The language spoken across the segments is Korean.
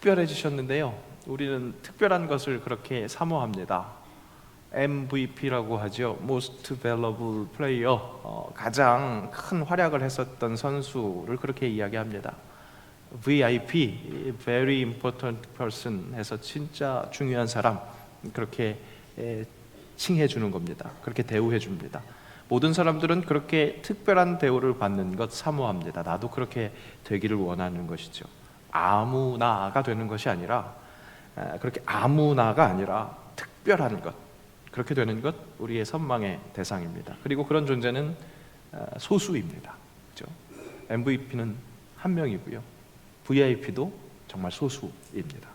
특별해지셨는데요. 우리는 특별한 것을 그렇게 사모합니다. MVP라고 하죠. Most Valuable Player. 어, 가장 큰 활약을 했었던 선수를 그렇게 이야기합니다. VIP, Very Important Person 해서 진짜 중요한 사람 그렇게 에, 칭해 주는 겁니다. 그렇게 대우해 줍니다. 모든 사람들은 그렇게 특별한 대우를 받는 것 사모합니다. 나도 그렇게 되기를 원하는 것이죠. 아무나가 되는 것이 아니라 아, 그렇게 아무나가 아니라 특별한 것 그렇게 되는 것 우리의 선망의 대상입니다. 그리고 그런 존재는 아, 소수입니다. 그렇죠? MVP는 한 명이고요. VIP도 정말 소수입니다.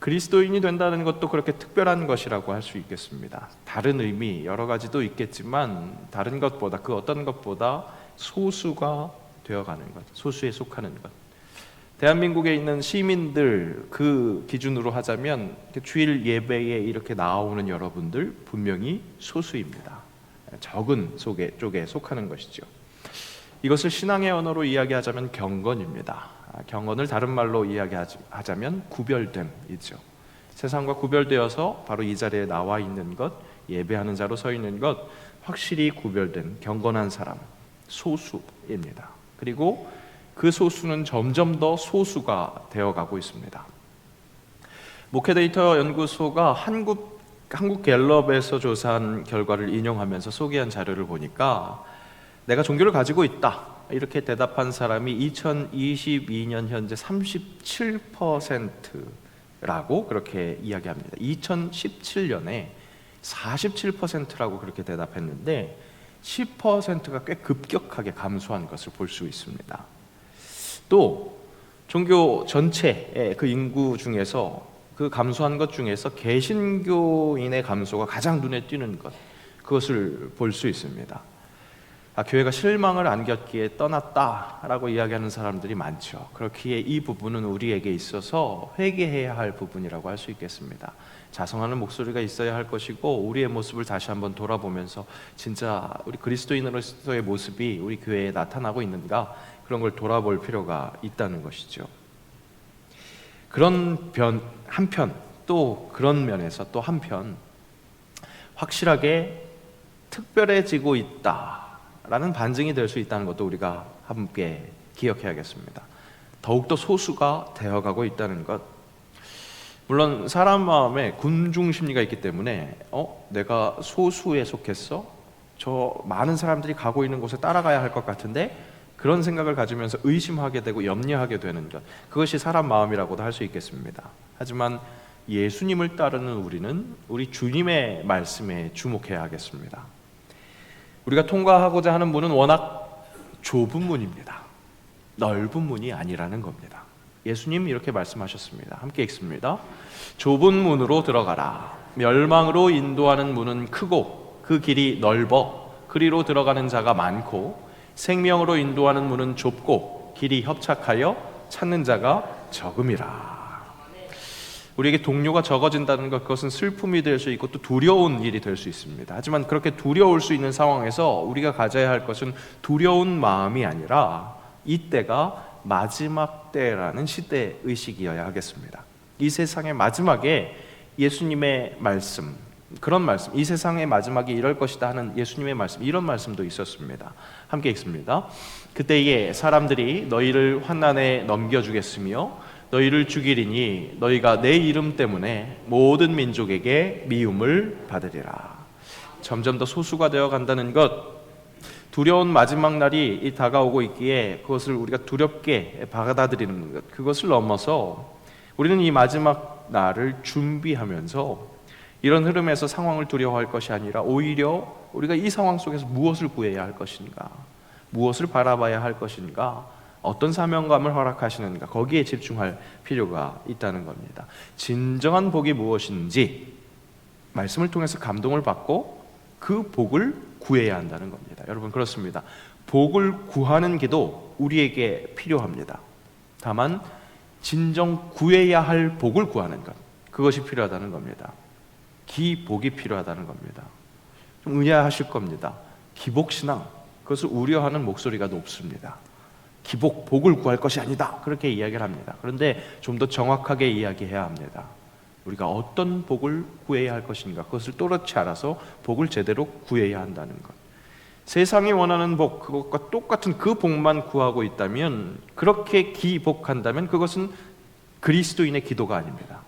그리스도인이 된다는 것도 그렇게 특별한 것이라고 할 수 있겠습니다. 다른 의미 여러 가지도 있겠지만 다른 것보다 그 어떤 것보다 소수가 되어가는 것, 소수에 속하는 것. 대한민국에 있는 시민들 그 기준으로 하자면 주일 예배에 이렇게 나오는 여러분들 분명히 소수입니다. 적은 속에 쪽에 속하는 것이죠. 이것을 신앙의 언어로 이야기하자면 경건입니다. 아, 경건을 다른 말로 이야기하자면 구별됨이죠. 세상과 구별되어서 바로 이 자리에 나와 있는 것, 예배하는 자로 서 있는 것, 확실히 구별된 경건한 사람, 소수입니다. 그리고 그 소수는 점점 더 소수가 되어가고 있습니다. 목회데이터 연구소가 한국 한국 갤럽에서 조사한 결과를 인용하면서 소개한 자료를 보니까 내가 종교를 가지고 있다 이렇게 대답한 사람이 2022년 현재 37%라고 그렇게 이야기합니다. 2017년에 47%라고 그렇게 대답했는데 10%가 꽤 급격하게 감소한 것을 볼 수 있습니다. 또 종교 전체의 그 인구 중에서 그 감소한 것 중에서 개신교인의 감소가 가장 눈에 띄는 것 그것을 볼 수 있습니다. 아, 교회가 실망을 안겼기에 떠났다라고 이야기하는 사람들이 많죠. 그렇기에 이 부분은 우리에게 있어서 회개해야 할 부분이라고 할 수 있겠습니다. 자성하는 목소리가 있어야 할 것이고 우리의 모습을 다시 한번 돌아보면서 진짜 우리 그리스도인으로서의 모습이 우리 교회에 나타나고 있는가 그런 걸 돌아볼 필요가 있다는 것이죠. 그런 변 한편 또 그런 면에서 또 한편 확실하게 특별해지고 있다라는 반증이 될 수 있다는 것도 우리가 함께 기억해야겠습니다. 더욱더 소수가 되어가고 있다는 것. 물론 사람 마음에 군중 심리가 있기 때문에 어 내가 소수에 속했어? 저 많은 사람들이 가고 있는 곳에 따라가야 할 것 같은데 그런 생각을 가지면서 의심하게 되고 염려하게 되는 것 그것이 사람 마음이라고도 할 수 있겠습니다. 하지만 예수님을 따르는 우리는 우리 주님의 말씀에 주목해야 하겠습니다. 우리가 통과하고자 하는 문은 워낙 좁은 문입니다. 넓은 문이 아니라는 겁니다. 예수님 이렇게 말씀하셨습니다. 함께 읽습니다. 좁은 문으로 들어가라. 멸망으로 인도하는 문은 크고 그 길이 넓어 그리로 들어가는 자가 많고 생명으로 인도하는 문은 좁고 길이 협착하여 찾는 자가 적음이라. 우리에게 동료가 적어진다는 것 그것은 슬픔이 될 수 있고 또 두려운 일이 될 수 있습니다. 하지만 그렇게 두려울 수 있는 상황에서 우리가 가져야 할 것은 두려운 마음이 아니라 이때가 마지막 때라는 시대 의식이어야 하겠습니다. 이 세상의 마지막에 예수님의 말씀 그런 말씀, 이 세상의 마지막이 이럴 것이다 하는 예수님의 말씀, 이런 말씀도 있었습니다. 함께 읽습니다. 그때에 사람들이 너희를 환난에 넘겨주겠으며 너희를 죽이리니 너희가 내 이름 때문에 모든 민족에게 미움을 받으리라. 점점 더 소수가 되어 간다는 것, 두려운 마지막 날이 다가오고 있기에 그것을 우리가 두렵게 받아들이는 것, 그것을 넘어서 우리는 이 마지막 날을 준비하면서 이런 흐름에서 상황을 두려워할 것이 아니라 오히려 우리가 이 상황 속에서 무엇을 구해야 할 것인가, 무엇을 바라봐야 할 것인가, 어떤 사명감을 허락하시는가, 거기에 집중할 필요가 있다는 겁니다. 진정한 복이 무엇인지 말씀을 통해서 감동을 받고 그 복을 구해야 한다는 겁니다. 여러분 그렇습니다. 복을 구하는 기도 우리에게 필요합니다. 다만 진정 구해야 할 복을 구하는 것 그것이 필요하다는 겁니다. 기복이 필요하다는 겁니다. 좀 의아하실 겁니다. 기복신앙 그것을 우려하는 목소리가 높습니다. 기복, 복을 구할 것이 아니다. 그렇게 이야기를 합니다. 그런데 좀 더 정확하게 이야기해야 합니다. 우리가 어떤 복을 구해야 할 것인가 그것을 또렷이 알아서 복을 제대로 구해야 한다는 것. 세상이 원하는 복 그것과 똑같은 그 복만 구하고 있다면 그렇게 기복한다면 그것은 그리스도인의 기도가 아닙니다.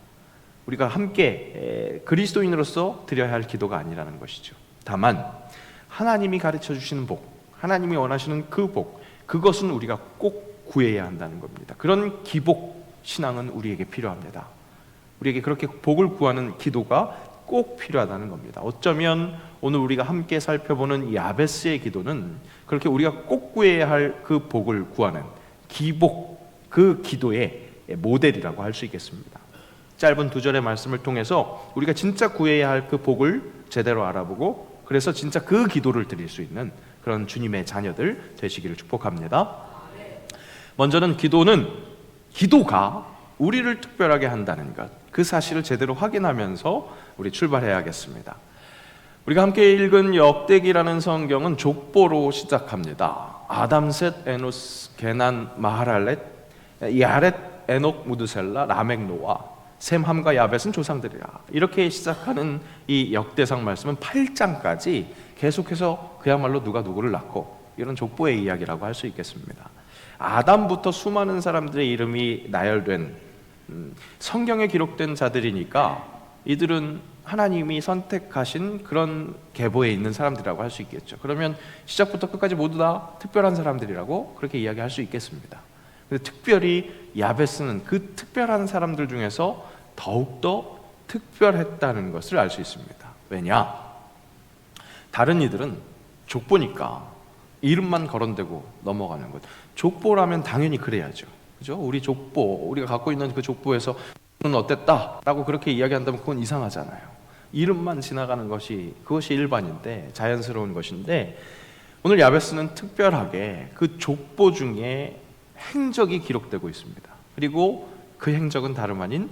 우리가 함께 에, 그리스도인으로서 드려야 할 기도가 아니라는 것이죠. 다만 하나님이 가르쳐 주시는 복, 하나님이 원하시는 그 복, 그것은 우리가 꼭 구해야 한다는 겁니다. 그런 기복 신앙은 우리에게 필요합니다. 우리에게 그렇게 복을 구하는 기도가 꼭 필요하다는 겁니다. 어쩌면 오늘 우리가 함께 살펴보는 야베스의 기도는 그렇게 우리가 꼭 구해야 할 그 복을 구하는 기복 그 기도의 모델이라고 할 수 있겠습니다. 짧은 두 절의 말씀을 통해서 우리가 진짜 구해야 할 그 복을 제대로 알아보고 그래서 진짜 그 기도를 드릴 수 있는 그런 주님의 자녀들 되시기를 축복합니다. 먼저는 기도는 기도가 우리를 특별하게 한다는 것. 그 사실을 제대로 확인하면서 우리 출발해야겠습니다. 우리가 함께 읽은 역대기라는 성경은 족보로 시작합니다. 아담셋, 에노스, 게난, 마하랄렛, 야렛, 에녹, 무드셀라, 라멕, 노아, 셈, 함과 야벳은 조상들이라. 이렇게 시작하는 이 역대상 말씀은 8장까지 계속해서 그야말로 누가 누구를 낳고 이런 족보의 이야기라고 할 수 있겠습니다. 아담부터 수많은 사람들의 이름이 나열된 음, 성경에 기록된 자들이니까 이들은 하나님이 선택하신 그런 계보에 있는 사람들이라고 할 수 있겠죠. 그러면 시작부터 끝까지 모두 다 특별한 사람들이라고 그렇게 이야기할 수 있겠습니다. 특별히 야베스는 그 특별한 사람들 중에서 더욱더 특별했다는 것을 알 수 있습니다. 왜냐? 다른 이들은 족보니까 이름만 거론되고 넘어가는 것. 족보라면 당연히 그래야죠. 그죠? 우리 족보, 우리가 갖고 있는 그 족보에서 는 어땠다라고 그렇게 이야기한다면 그건 이상하잖아요. 이름만 지나가는 것이 그것이 일반인데 자연스러운 것인데 오늘 야베스는 특별하게 그 족보 중에 행적이 기록되고 있습니다. 그리고 그 행적은 다름 아닌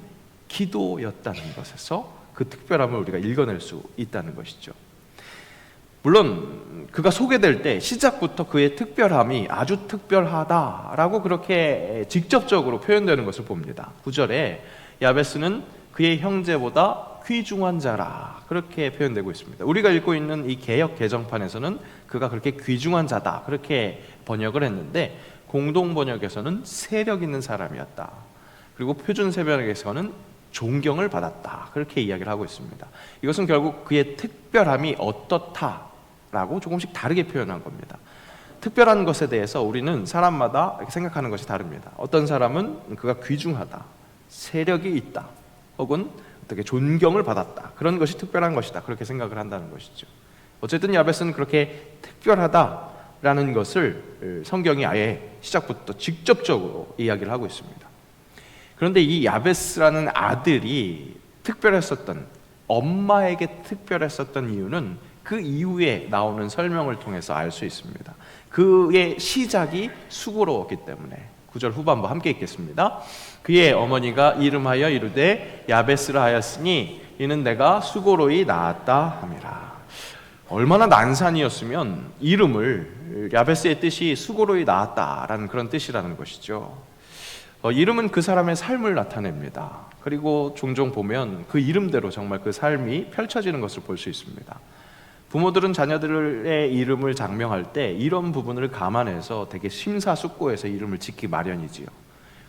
기도였다는 것에서 그 특별함을 우리가 읽어낼 수 있다는 것이죠. 물론 그가 소개될 때 시작부터 그의 특별함이 아주 특별하다라고 그렇게 직접적으로 표현되는 것을 봅니다. 9절에 야베스는 그의 형제보다 귀중한 자라 그렇게 표현되고 있습니다. 우리가 읽고 있는 이 개역 개정판에서는 그가 그렇게 귀중한 자다 그렇게 번역을 했는데 공동 번역에서는 세력 있는 사람이었다. 그리고 표준 세번역에서는 존경을 받았다. 그렇게 이야기를 하고 있습니다. 이것은 결국 그의 특별함이 어떻다라고 조금씩 다르게 표현한 겁니다. 특별한 것에 대해서 우리는 사람마다 생각하는 것이 다릅니다. 어떤 사람은 그가 귀중하다, 세력이 있다, 혹은 어떻게 존경을 받았다. 그런 것이 특별한 것이다. 그렇게 생각을 한다는 것이죠. 어쨌든 야베스는 그렇게 특별하다 라는 것을 성경이 아예 시작부터 직접적으로 이야기를 하고 있습니다. 그런데 이 야베스라는 아들이 특별했었던 엄마에게 특별했었던 이유는 그 이후에 나오는 설명을 통해서 알 수 있습니다. 그의 시작이 수고로웠기 때문에 9절 후반부 함께 읽겠습니다. 그의 어머니가 이름하여 이르되 야베스라 하였으니 이는 내가 수고로이 낳았다 함이라. 얼마나 난산이었으면 이름을 야베스의 뜻이 수고로이 낳았다라는 그런 뜻이라는 것이죠. 어, 이름은 그 사람의 삶을 나타냅니다. 그리고 종종 보면 그 이름대로 정말 그 삶이 펼쳐지는 것을 볼 수 있습니다. 부모들은 자녀들의 이름을 장명할 때 이런 부분을 감안해서 되게 심사숙고해서 이름을 짓기 마련이지요.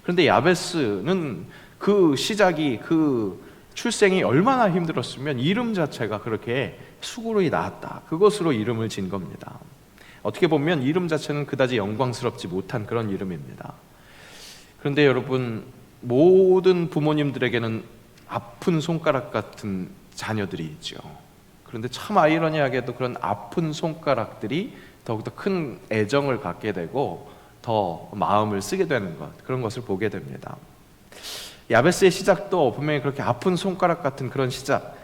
그런데 야베스는 그 시작이 그 출생이 얼마나 힘들었으면 이름 자체가 그렇게 수고로이 나왔다. 그것으로 이름을 진 겁니다. 어떻게 보면 이름 자체는 그다지 영광스럽지 못한 그런 이름입니다. 그런데 여러분 모든 부모님들에게는 아픈 손가락 같은 자녀들이 있죠. 그런데 참 아이러니하게도 그런 아픈 손가락들이 더욱더 큰 애정을 갖게 되고 더 마음을 쓰게 되는 것 그런 것을 보게 됩니다. 야베스의 시작도 분명히 그렇게 아픈 손가락 같은 그런 시작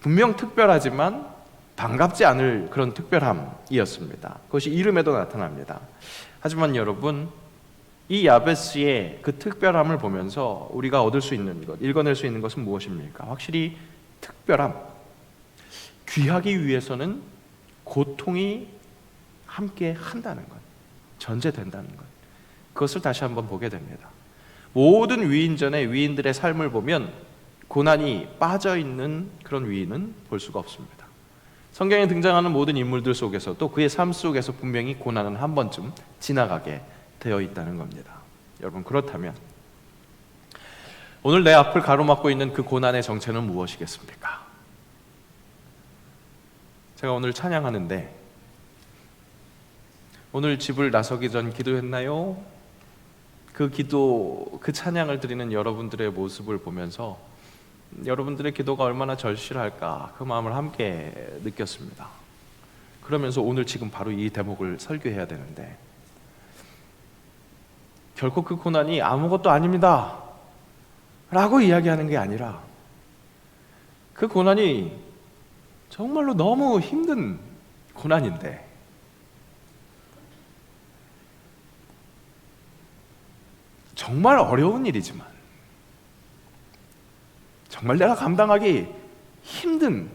분명 특별하지만 반갑지 않을 그런 특별함이었습니다. 그것이 이름에도 나타납니다. 하지만 여러분 이 야베스의 그 특별함을 보면서 우리가 얻을 수 있는 것, 읽어낼 수 있는 것은 무엇입니까? 확실히 특별함, 귀하기 위해서는 고통이 함께 한다는 것, 전제된다는 것. 그것을 다시 한번 보게 됩니다. 모든 위인전의 위인들의 삶을 보면 고난이 빠져 있는 그런 위인은 볼 수가 없습니다. 성경에 등장하는 모든 인물들 속에서도 그의 삶 속에서 분명히 고난은 한 번쯤 지나가게 되어 있다는 겁니다. 여러분 그렇다면 오늘 내 앞을 가로막고 있는 그 고난의 정체는 무엇이겠습니까? 제가 오늘 찬양하는데 오늘 집을 나서기 전 기도했나요? 그 기도, 그 찬양을 드리는 여러분들의 모습을 보면서 여러분들의 기도가 얼마나 절실할까 그 마음을 함께 느꼈습니다. 그러면서 오늘 지금 바로 이 대목을 설교해야 되는데 결코 그 고난이 아무것도 아닙니다. 라고 이야기하는 게 아니라 그 고난이 정말로 너무 힘든 고난인데 정말 어려운 일이지만 정말 내가 감당하기 힘든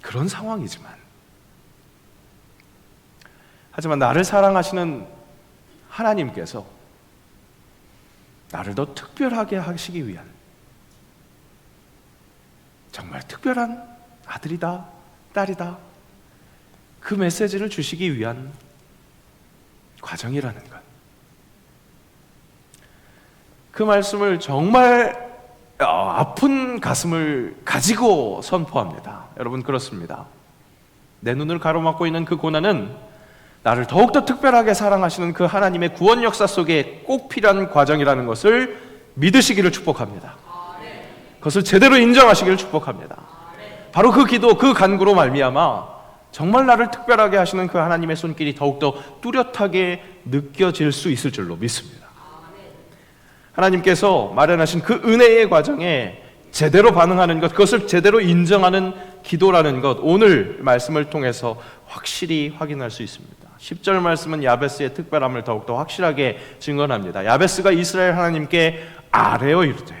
그런 상황이지만 하지만 나를 사랑하시는 하나님께서 나를 더 특별하게 하시기 위한 정말 특별한 아들이다, 딸이다. 그 메시지를 주시기 위한 과정이라는 것. 그 말씀을 정말 어, 아픈 가슴을 가지고 선포합니다. 여러분 그렇습니다. 내 눈을 가로막고 있는 그 고난은 나를 더욱더 특별하게 사랑하시는 그 하나님의 구원 역사 속에 꼭 필요한 과정이라는 것을 믿으시기를 축복합니다. 그것을 제대로 인정하시기를 축복합니다. 바로 그 기도, 그 간구로 말미암아 정말 나를 특별하게 하시는 그 하나님의 손길이 더욱더 뚜렷하게 느껴질 수 있을 줄로 믿습니다. 하나님께서 마련하신 그 은혜의 과정에 제대로 반응하는 것, 그것을 제대로 인정하는 기도라는 것, 오늘 말씀을 통해서 확실히 확인할 수 있습니다. 10절 말씀은 야베스의 특별함을 더욱더 확실하게 증언합니다. 야베스가 이스라엘 하나님께 아뢰어 이르되,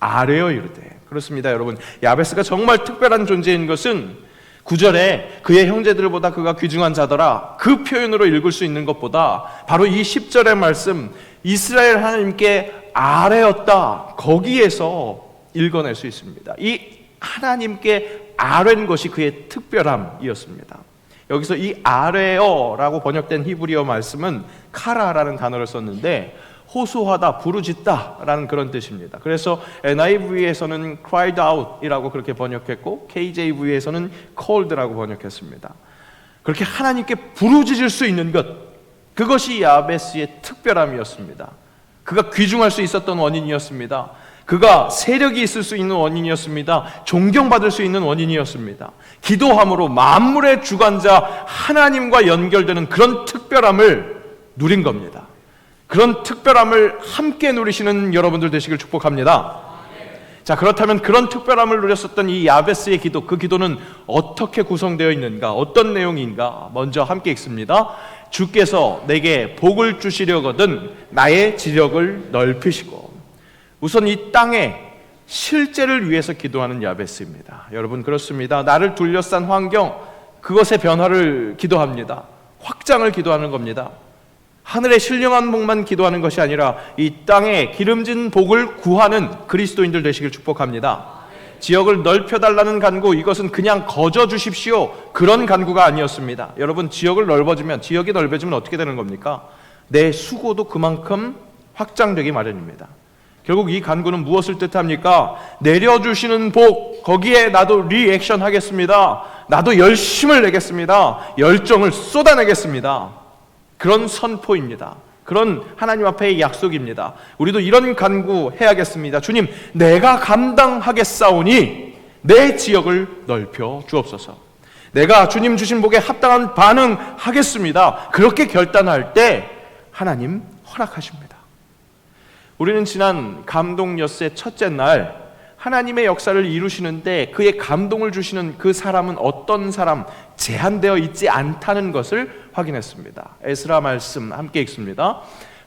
아뢰어 이르되. 그렇습니다, 여러분. 야베스가 정말 특별한 존재인 것은 구절에 그의 형제들보다 그가 귀중한 자더라. 그 표현으로 읽을 수 있는 것보다 바로 이 10절의 말씀, 이스라엘 하나님께 아뢰었다. 거기에서 읽어낼 수 있습니다. 이 하나님께 아뢰는 것이 그의 특별함이었습니다. 여기서 이 아뢰어라고 번역된 히브리어 말씀은 카라라는 단어를 썼는데 호소하다, 부르짖다라는 그런 뜻입니다. 그래서 NIV에서는 cried out이라고 그렇게 번역했고 KJV에서는 called라고 번역했습니다. 그렇게 하나님께 부르짖을 수 있는 것, 그것이 야베스의 특별함이었습니다. 그가 귀중할 수 있었던 원인이었습니다. 그가 세력이 있을 수 있는 원인이었습니다. 존경받을 수 있는 원인이었습니다. 기도함으로 만물의 주관자 하나님과 연결되는 그런 특별함을 누린 겁니다. 그런 특별함을 함께 누리시는 여러분들 되시길 축복합니다. 자, 그렇다면 그런 특별함을 누렸었던 이 야베스의 기도, 그 기도는 어떻게 구성되어 있는가, 어떤 내용인가, 먼저 함께 읽습니다. 주께서 내게 복을 주시려거든 나의 지력을 넓히시고, 우선 이 땅에 실제를 위해서 기도하는 야베스입니다. 여러분, 그렇습니다. 나를 둘러싼 환경, 그것의 변화를 기도합니다. 확장을 기도하는 겁니다. 하늘의 신령한 복만 기도하는 것이 아니라 이 땅에 기름진 복을 구하는 그리스도인들 되시길 축복합니다. 지역을 넓혀달라는 간구, 이것은 그냥 거저 주십시오. 그런 간구가 아니었습니다. 여러분, 지역을 넓어지면, 지역이 넓어지면 어떻게 되는 겁니까? 내 수고도 그만큼 확장되기 마련입니다. 결국 이 간구는 무엇을 뜻합니까? 내려주시는 복, 거기에 나도 리액션 하겠습니다. 나도 열심을 내겠습니다. 열정을 쏟아내겠습니다. 그런 선포입니다. 그런 하나님 앞의 약속입니다. 우리도 이런 간구 해야겠습니다. 주님, 내가 감당하겠사오니 내 지역을 넓혀 주옵소서. 내가 주님 주신 복에 합당한 반응하겠습니다. 그렇게 결단할 때 하나님 허락하십니다. 우리는 지난 감동 엿새 첫째 날 하나님의 역사를 이루시는데 그의 감동을 주시는 그 사람은 어떤 사람 제한되어 있지 않다는 것을 확인했습니다. 에스라 말씀 함께 읽습니다.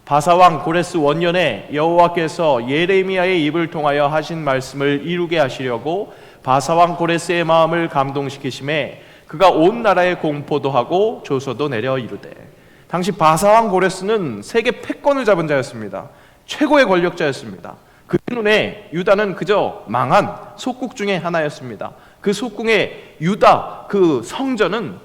바사왕 고레스 원년에 여호와께서 예레미야의 입을 통하여 하신 말씀을 이루게 하시려고 바사왕 고레스의 마음을 감동시키심에 그가 온 나라에 공포도 하고 조서도 내려 이르되 당시 바사왕 고레스는 세계 패권을 잡은 자였습니다. 최고의 권력자였습니다. 그 눈에 유다는 그저 망한 속국 중의 하나였습니다. 그 속국의 유다 그 성전은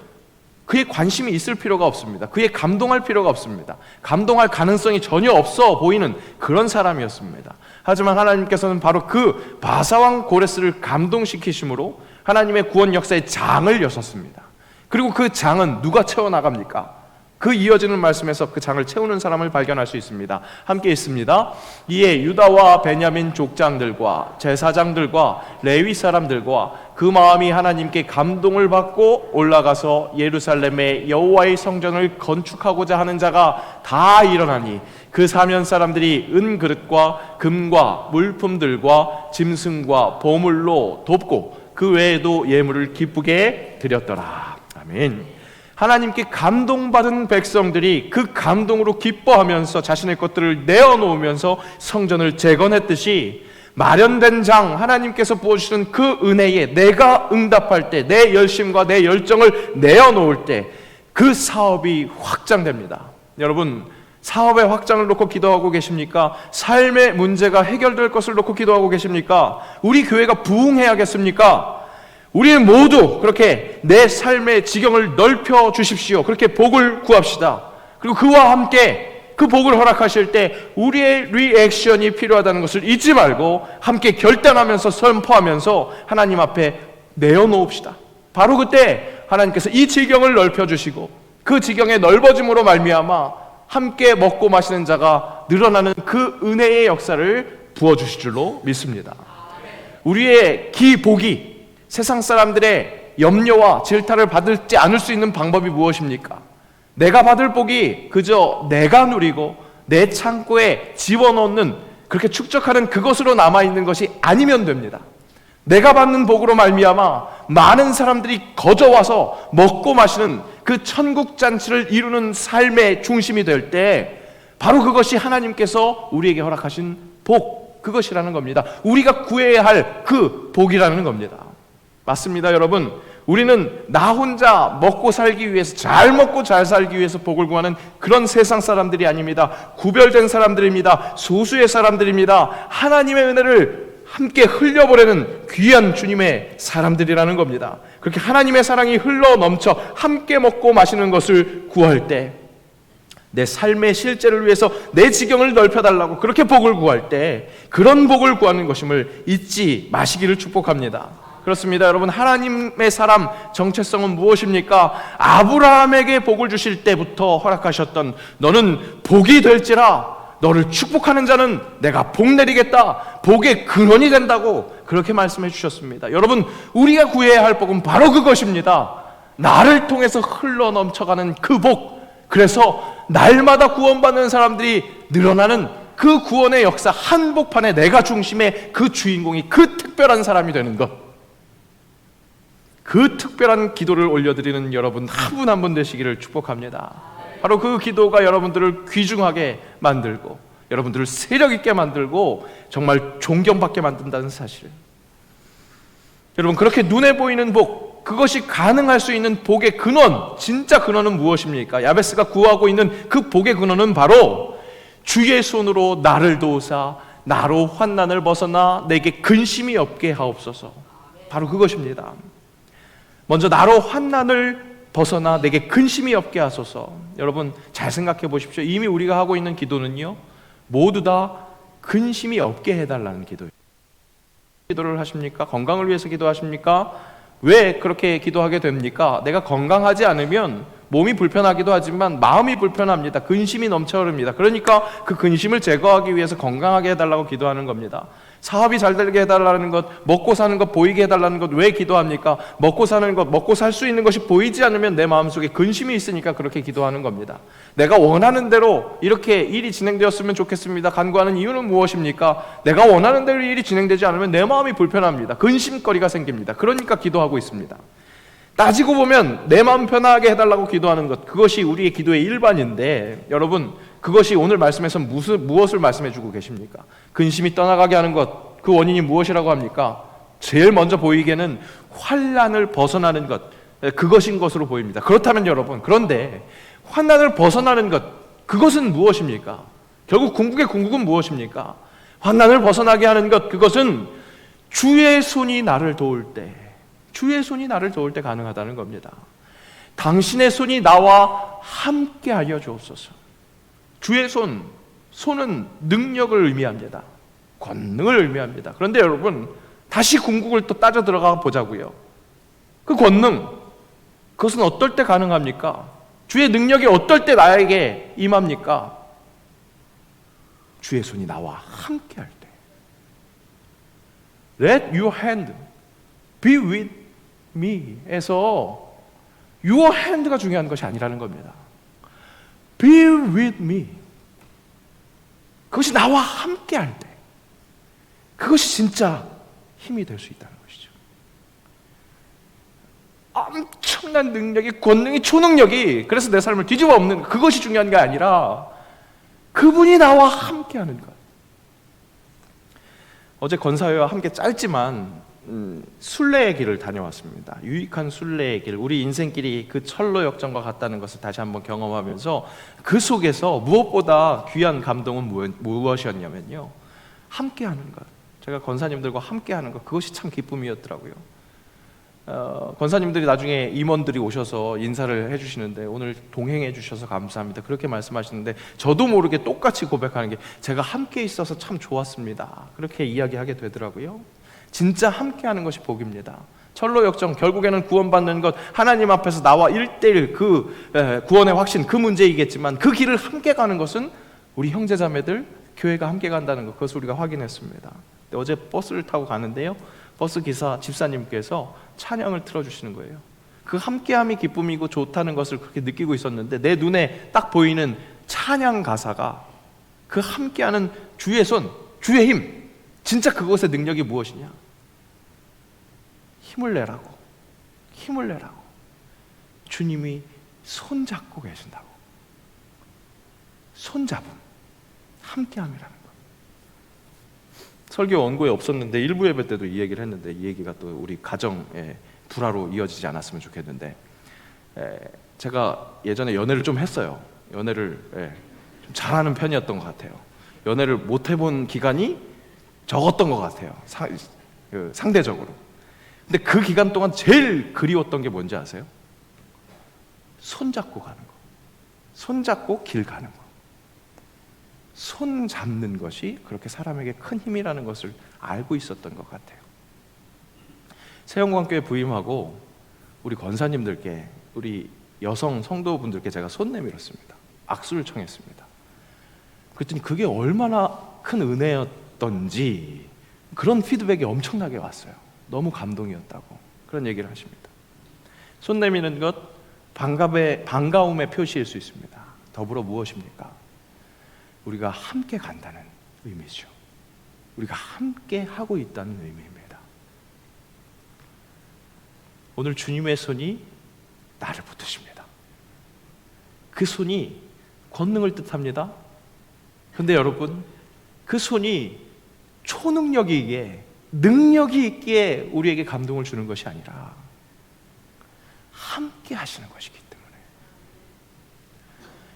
그의 관심이 있을 필요가 없습니다. 그의 감동할 필요가 없습니다. 감동할 가능성이 전혀 없어 보이는 그런 사람이었습니다. 하지만 하나님께서는 바로 그 바사왕 고레스를 감동시키심으로 하나님의 구원 역사의 장을 여셨습니다. 그리고 그 장은 누가 채워 나갑니까? 그 이어지는 말씀에서 그 장을 채우는 사람을 발견할 수 있습니다. 함께 있습니다. 이에 유다와 베냐민 족장들과 제사장들과 레위 사람들과 그 마음이 하나님께 감동을 받고 올라가서 예루살렘의 여호와의 성전을 건축하고자 하는 자가 다 일어나니 그 사면 사람들이 은 그릇과 금과 물품들과 짐승과 보물로 돕고 그 외에도 예물을 기쁘게 드렸더라. 아멘. 하나님께 감동받은 백성들이 그 감동으로 기뻐하면서 자신의 것들을 내어놓으면서 성전을 재건했듯이 마련된 장 하나님께서 부어주시는 그 은혜에 내가 응답할 때 내 열심과 내 열정을 내어놓을 때 그 사업이 확장됩니다. 여러분 사업의 확장을 놓고 기도하고 계십니까? 삶의 문제가 해결될 것을 놓고 기도하고 계십니까? 우리 교회가 부흥해야겠습니까? 우리 모두 그렇게 내 삶의 지경을 넓혀 주십시오. 그렇게 복을 구합시다. 그리고 그와 함께 그 복을 허락하실 때 우리의 리액션이 필요하다는 것을 잊지 말고 함께 결단하면서 선포하면서 하나님 앞에 내어놓읍시다. 바로 그때 하나님께서 이 지경을 넓혀 주시고 그 지경의 넓어짐으로 말미암아 함께 먹고 마시는 자가 늘어나는 그 은혜의 역사를 부어 주실 줄로 믿습니다. 우리의 기복이 세상 사람들의 염려와 질타를 받지 않을 수 있는 방법이 무엇입니까? 내가 받을 복이 그저 내가 누리고 내 창고에 집어넣는 그렇게 축적하는 그것으로 남아 있는 것이 아니면 됩니다. 내가 받는 복으로 말미암아 많은 사람들이 거저 와서 먹고 마시는 그 천국 잔치를 이루는 삶의 중심이 될 때 바로 그것이 하나님께서 우리에게 허락하신 복 그것이라는 겁니다. 우리가 구해야 할 그 복이라는 겁니다. 맞습니다, 여러분. 우리는 나 혼자 먹고 살기 위해서 잘 먹고 잘 살기 위해서 복을 구하는 그런 세상 사람들이 아닙니다. 구별된 사람들입니다. 소수의 사람들입니다. 하나님의 은혜를 함께 흘려보내는 귀한 주님의 사람들이라는 겁니다. 그렇게 하나님의 사랑이 흘러 넘쳐 함께 먹고 마시는 것을 구할 때 내 삶의 실제를 위해서 내 지경을 넓혀달라고 그렇게 복을 구할 때 그런 복을 구하는 것임을 잊지 마시기를 축복합니다. 그렇습니다. 여러분, 하나님의 사람 정체성은 무엇입니까? 아브라함에게 복을 주실 때부터 허락하셨던 너는 복이 될지라 너를 축복하는 자는 내가 복 내리겠다. 복의 근원이 된다고 그렇게 말씀해 주셨습니다. 여러분, 우리가 구해야 할 복은 바로 그것입니다. 나를 통해서 흘러 넘쳐가는 그 복. 그래서 날마다 구원받는 사람들이 늘어나는 그 구원의 역사 한복판에 내가 중심의 그 주인공이 그 특별한 사람이 되는 것. 그 특별한 기도를 올려드리는 여러분 한 분 한 분 되시기를 축복합니다. 바로 그 기도가 여러분들을 귀중하게 만들고 여러분들을 세력 있게 만들고 정말 존경받게 만든다는 사실. 여러분 그렇게 눈에 보이는 복 그것이 가능할 수 있는 복의 근원 진짜 근원은 무엇입니까? 야베스가 구하고 있는 그 복의 근원은 바로 주의 손으로 나를 도우사 나로 환난을 벗어나 내게 근심이 없게 하옵소서. 바로 그것입니다. 먼저 나로 환난을 벗어나 내게 근심이 없게 하소서. 여러분 잘 생각해 보십시오. 이미 우리가 하고 있는 기도는요. 모두 다 근심이 없게 해달라는 기도예요. 기도를 하십니까? 건강을 위해서 기도하십니까? 왜 그렇게 기도하게 됩니까? 내가 건강하지 않으면 몸이 불편하기도 하지만 마음이 불편합니다. 근심이 넘쳐 흐릅니다. 그러니까 그 근심을 제거하기 위해서 건강하게 해달라고 기도하는 겁니다. 사업이 잘 되게 해달라는 것, 먹고 사는 것 보이게 해달라는 것 왜 기도합니까? 먹고 사는 것, 먹고 살 수 있는 것이 보이지 않으면 내 마음속에 근심이 있으니까 그렇게 기도하는 겁니다. 내가 원하는 대로 이렇게 일이 진행되었으면 좋겠습니다. 간구하는 이유는 무엇입니까? 내가 원하는 대로 일이 진행되지 않으면 내 마음이 불편합니다. 근심거리가 생깁니다. 그러니까 기도하고 있습니다. 따지고 보면 내 마음 편하게 해달라고 기도하는 것, 그것이 우리의 기도의 일반인데, 여러분, 그것이 오늘 말씀에서 무슨, 무엇을 말씀해 주고 계십니까? 근심이 떠나가게 하는 것, 그 원인이 무엇이라고 합니까? 제일 먼저 보이게는 환란을 벗어나는 것, 그것인 것으로 보입니다. 그렇다면 여러분, 그런데 환난을 벗어나는 것, 그것은 무엇입니까? 결국 궁극의 궁극은 무엇입니까? 환난을 벗어나게 하는 것, 그것은 주의 손이 나를 도울 때, 주의 손이 나를 도울 때 가능하다는 겁니다. 당신의 손이 나와 함께 하여 주옵소서. 주의 손, 손은 능력을 의미합니다. 권능을 의미합니다. 그런데 여러분, 다시 궁극을 또 따져 들어가 보자고요. 그 권능, 그것은 어떨 때 가능합니까? 주의 능력이 어떨 때 나에게 임합니까? 주의 손이 나와 함께 할 때. Let your hand be with me에서 your hand가 중요한 것이 아니라는 겁니다. Be with me. 그것이 나와 함께 할 때. 그것이 진짜 힘이 될 수 있다는 것이죠. 엄청난 능력이, 권능이, 초능력이 그래서 내 삶을 뒤집어 엎는 그것이 중요한 게 아니라 그분이 나와 함께 하는 것. 어제 권사회와 함께 짧지만 음, 순례의 길을 다녀왔습니다. 유익한 순례의 길, 우리 인생길이 그 철로 역정과 같다는 것을 다시 한번 경험하면서 그 속에서 무엇보다 귀한 감동은 무- 무엇이었냐면요. 함께하는 것. 제가 권사님들과 함께하는 것 그것이 참 기쁨이었더라고요. 어, 권사님들이 나중에 임원들이 오셔서 인사를 해주시는데 오늘 동행해 주셔서 감사합니다. 그렇게 말씀하시는데 저도 모르게 똑같이 고백하는 게 제가 함께 있어서 참 좋았습니다. 그렇게 이야기하게 되더라고요. 진짜 함께하는 것이 복입니다. 철로 역정 결국에는 구원받는 것 하나님 앞에서 나와 일대일그 에, 구원의 확신 그 문제이겠지만 그 길을 함께 가는 것은 우리 형제자매들 교회가 함께 간다는 것 그것을 우리가 확인했습니다. 어제 버스를 타고 가는데요. 버스 기사 집사님께서 찬양을 틀어주시는 거예요. 그 함께함이 기쁨이고 좋다는 것을 그렇게 느끼고 있었는데 내 눈에 딱 보이는 찬양 가사가 그 함께하는 주의 손, 주의 힘, 진짜 그것의 능력이 무엇이냐? 힘을 내라고, 힘을 내라고. 주님이 손 잡고 계신다고. 손 잡음, 함께함이라는 것. 설교 원고에 없었는데 일부 예배 때도 이 얘기를 했는데 이 얘기가 또 우리 가정의 불화로 이어지지 않았으면 좋겠는데 에, 제가 예전에 연애를 좀 했어요. 연애를 예, 좀 잘하는 편이었던 것 같아요. 연애를 못 해본 기간이 적었던 것 같아요. 사- 그 상대적으로. 근데 그 기간 동안 제일 그리웠던 게 뭔지 아세요? 손 잡고 가는 거. 손 잡고 길 가는 거. 손 잡는 것이 그렇게 사람에게 큰 힘이라는 것을 알고 있었던 것 같아요. 세영광교회 부임하고 우리 권사님들께 우리 여성 성도분들께 제가 손 내밀었습니다. 악수를 청했습니다. 그랬더니 그게 얼마나 큰 은혜였 던지 그런 피드백이 엄청나게 왔어요. 너무 감동이었다고 그런 얘기를 하십니다. 손 내미는 것 반갑의 반가움의 표시일 수 있습니다. 더불어 무엇입니까? 우리가 함께 간다는 의미죠. 우리가 함께 하고 있다는 의미입니다. 오늘 주님의 손이 나를 붙으십니다. 그 손이 권능을 뜻합니다. 근데 여러분, 그 손이 초능력이기에 능력이 있기에 우리에게 감동을 주는 것이 아니라 함께 하시는 것이기 때문에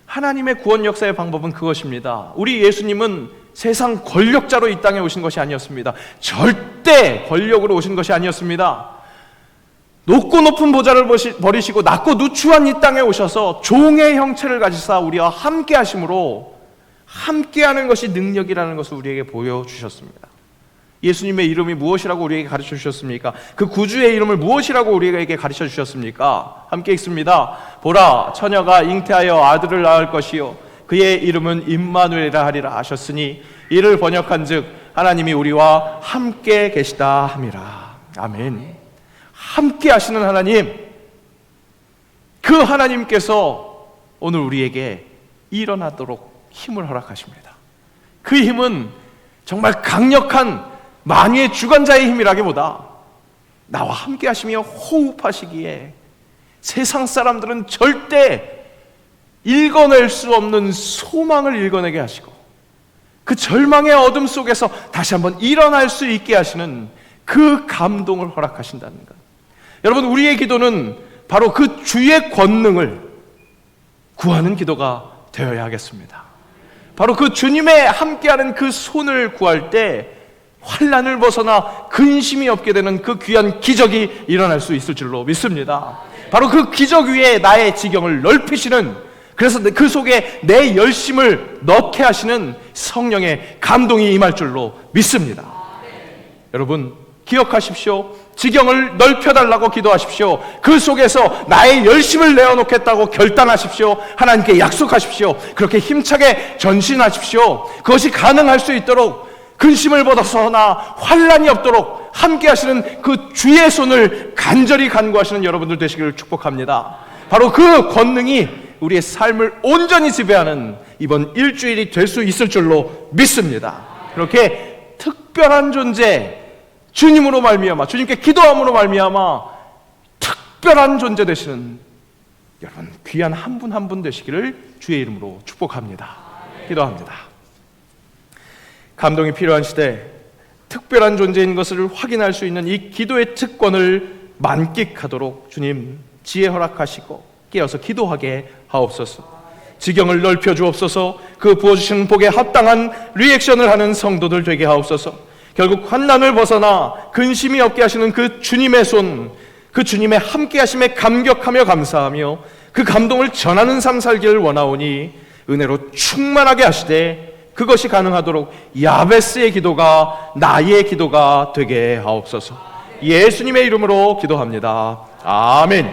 하나님의 구원 역사의 방법은 그것입니다. 우리 예수님은 세상 권력자로 이 땅에 오신 것이 아니었습니다. 절대 권력으로 오신 것이 아니었습니다. 높고 높은 보좌를 버리시고 낮고 누추한 이 땅에 오셔서 종의 형체를 가지사 우리와 함께 하심으로 함께 하는 것이 능력이라는 것을 우리에게 보여주셨습니다. 예수님의 이름이 무엇이라고 우리에게 가르쳐 주셨습니까? 그 구주의 이름을 무엇이라고 우리에게 가르쳐 주셨습니까? 함께 읽습니다. 보라, 처녀가 잉태하여 아들을 낳을 것이요. 그의 이름은 임마누엘이라 하리라 하셨으니 이를 번역한 즉 하나님이 우리와 함께 계시다 함이라. 아멘. 함께 하시는 하나님, 그 하나님께서 오늘 우리에게 일어나도록 힘을 허락하십니다. 그 힘은 정말 강력한 만유의 주관자의 힘이라기보다 나와 함께 하시며 호흡하시기에 세상 사람들은 절대 읽어낼 수 없는 소망을 읽어내게 하시고 그 절망의 어둠 속에서 다시 한번 일어날 수 있게 하시는 그 감동을 허락하신다는 것. 여러분, 우리의 기도는 바로 그 주의 권능을 구하는 기도가 되어야 하겠습니다. 바로 그 주님의 함께하는 그 손을 구할 때 환란을 벗어나 근심이 없게 되는 그 귀한 기적이 일어날 수 있을 줄로 믿습니다. 바로 그 기적 위에 나의 지경을 넓히시는 그래서 그 속에 내 열심을 넣게 하시는 성령의 감동이 임할 줄로 믿습니다. 여러분 기억하십시오. 지경을 넓혀달라고 기도하십시오. 그 속에서 나의 열심을 내어놓겠다고 결단하십시오. 하나님께 약속하십시오. 그렇게 힘차게 전신하십시오. 그것이 가능할 수 있도록 근심을 벗어나 환란이 없도록 함께 하시는 그 주의 손을 간절히 간구하시는 여러분들 되시기를 축복합니다. 바로 그 권능이 우리의 삶을 온전히 지배하는 이번 일주일이 될 수 있을 줄로 믿습니다. 그렇게 특별한 존재 주님으로 말미암아 주님께 기도함으로 말미암아 특별한 존재 되시는 여러분 귀한 한분 한 분 되시기를 주의 이름으로 축복합니다. 기도합니다. 감동이 필요한 시대 특별한 존재인 것을 확인할 수 있는 이 기도의 특권을 만끽하도록 주님 지혜 허락하시고 깨어서 기도하게 하옵소서. 지경을 넓혀 주옵소서. 그 부어 주시는 복에 합당한 리액션을 하는 성도들 되게 하옵소서. 결국 환난을 벗어나 근심이 없게 하시는 그 주님의 손, 그 주님의 함께 하심에 감격하며 감사하며 그 감동을 전하는 삶 살기를 원하오니 은혜로 충만하게 하시되 그것이 가능하도록 야베스의 기도가 나의 기도가 되게 하옵소서. 예수님의 이름으로 기도합니다. 아멘.